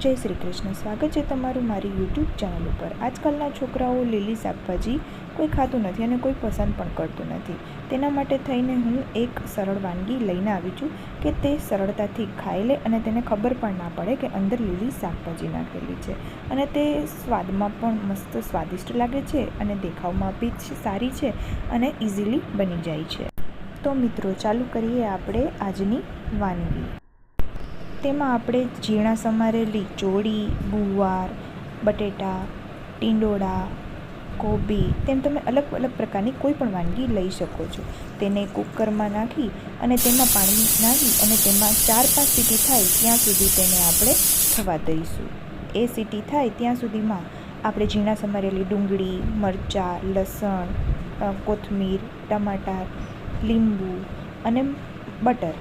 જય શ્રી કૃષ્ણ. સ્વાગત છે તમારું મારી યુટ્યુબ ચેનલ ઉપર. આજકાલના છોકરાઓ લીલી શાકભાજી કોઈ ખાતું નથી અને કોઈ પસંદ પણ કરતું નથી. તેના માટે થઈને હું એક સરળ વાનગી લઈને આવી છું કે તે સરળતાથી ખાઈ લે અને તેને ખબર પણ ના પડે કે અંદર લીલી શાકભાજી નાખેલી છે. અને તે સ્વાદમાં પણ મસ્ત સ્વાદિષ્ટ લાગે છે અને દેખાવમાં બી સારી છે અને ઇઝીલી બની જાય છે. તો મિત્રો, ચાલુ કરીએ આપણે આજની વાનગી. તેમાં આપણે ઝીણા સમારેલી ચોળી ગુવાર બટેટા, ટીંડોળા, કોબી તેમ તમે અલગ અલગ પ્રકારની કોઈ પણ વાનગી લઈ શકો છો. તેને કુકરમાં નાખી અને તેમાં પાણી નાખી અને તેમાં ચાર પાંચ સીટી થાય ત્યાં સુધી તેને આપણે થવા દઈશું. એ સીટી થાય ત્યાં સુધીમાં આપણે ઝીણા સમારેલી ડુંગળી, મરચાં, લસણ કોથમીર, ટમાટર, લીંબુ અને બટર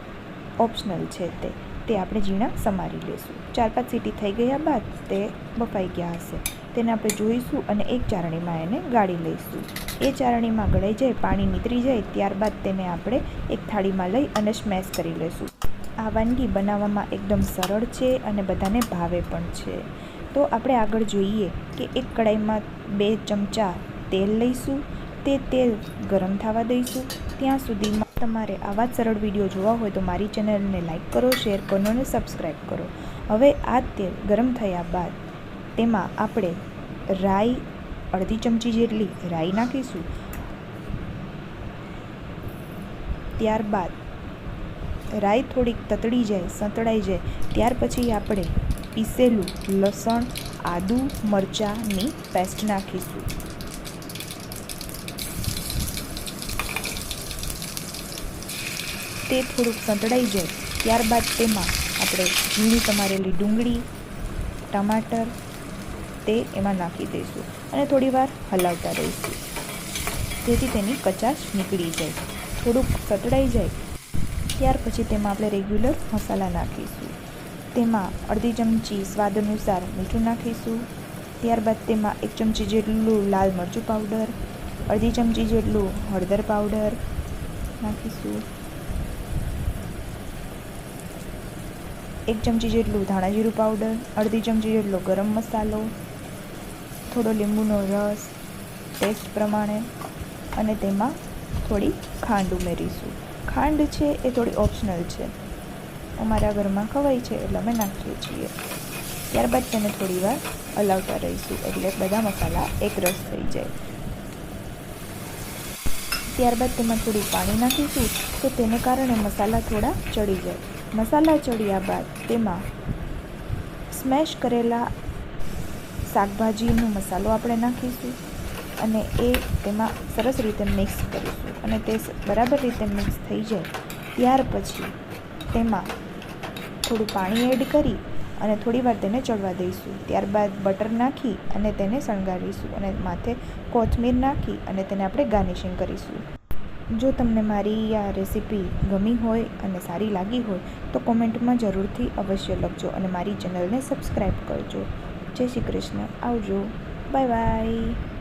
ઓપ્શનલ છે તે. તે આપણે ઝીણા સમારી લઈશું ચાર પાંચ સીટી થઈ ગયા બાદ તે બફાઈ ગયા હશે. તેને આપણે જોઈશું અને એક ચારણીમાં એને ગાળી લઈશું. એ ચારણીમાં ગળાઈ જાય, પાણી નીતરી જાય, ત્યારબાદ તેને આપણે એક થાળીમાં લઈ અને સ્મેશ કરી લઈશું આ વાનગી બનાવવામાં એકદમ સરળ છે અને બધાને ભાવે પણ છે. તો આપણે આગળ જોઈએ કે એક કડાઈમાં બે ચમચા તેલ લઈશું. તે તેલ ગરમ થવા દઈશું. ત્યાં સુધીમાં તમારે આવા જ સરળ વીડિયો જોવા હોય તો મારી ચેનલને લાઇક કરો, શેર કરો અને સબસ્ક્રાઈબ કરો. હવે આ તેલ ગરમ થયા બાદ તેમાં આપણે રાઈ અડધી ચમચી જેટલી રાઈ નાખીશું. ત્યારબાદ રાઈ થોડીક તતડી જાય, સંતળાઈ જાય, ત્યાર પછી આપણે પીસેલું લસણ, આદું, મરચાંની પેસ્ટ નાખીશું. તે થોડુંક સંતળાઈ જાય. ત્યારબાદ તેમાં આપણે ઝીણી સમારેલી ડુંગળી, ટમાટર, તે એમાં નાખી દઈશું અને થોડીવાર હલાવતા રહીશું. જેથી તેની કચાશ નીકળી જાય. થોડુંક સતળાઈ જાય. ત્યાર પછી તેમાં આપણે રેગ્યુલર મસાલા નાખીશું. તેમાં અડધી ચમચી સ્વાદ અનુસાર મીઠું નાખીશું. ત્યારબાદ તેમાં એક ચમચી જેટલું લાલ મરચું પાવડર, અડધી ચમચી જેટલું હળદર પાવડર નાખીશું. એક ચમચી જેટલું ધાણા જીરું પાવડર અડધી ચમચી જેટલો ગરમ મસાલો, થોડો લીંબુનો રસ ટેસ્ટ પ્રમાણે અને તેમાં થોડી ખાંડ ઉમેરીશું. ખાંડ છે એ થોડી ઓપ્શનલ છે. અમારા ઘરમાં ખવાય છે એટલે અમે નાખીએ છીએ. ત્યારબાદ તેને થોડી વાર હલાવતા રહીશું એટલે બધા મસાલા એક રસ થઈ જાય. ત્યારબાદ તેમાં થોડું પાણી નાખીશું તો તેને કારણે મસાલા થોડા ચડી જાય. મસાલા ચડ્યા બાદ તેમાં સ્મેશ કરેલા શાકભાજીનો મસાલો આપણે નાખીશું અને એ તેમાં સરસ રીતે મિક્સ કરીશું અને તે બરાબર રીતે મિક્સ થઈ જાય ત્યાર પછી તેમાં થોડું પાણી એડ કરી અને થોડીવાર તેને ચડવા દઈશું. ત્યારબાદ બટર નાખી અને તેને શણગારીશું અને માથે કોથમીર નાખી અને તેને આપણે ગાર્નિશિંગ કરીશું. જો તમને મારી આ રેસીપી ગમી હોય અને સારી લાગી હોય, તો કોમેન્ટમાં જરૂરથી અવશ્ય લખજો અને મારી ચેનલને સબસ્ક્રાઈબ કરજો. જય શ્રી કૃષ્ણ. આવજો. Bye bye.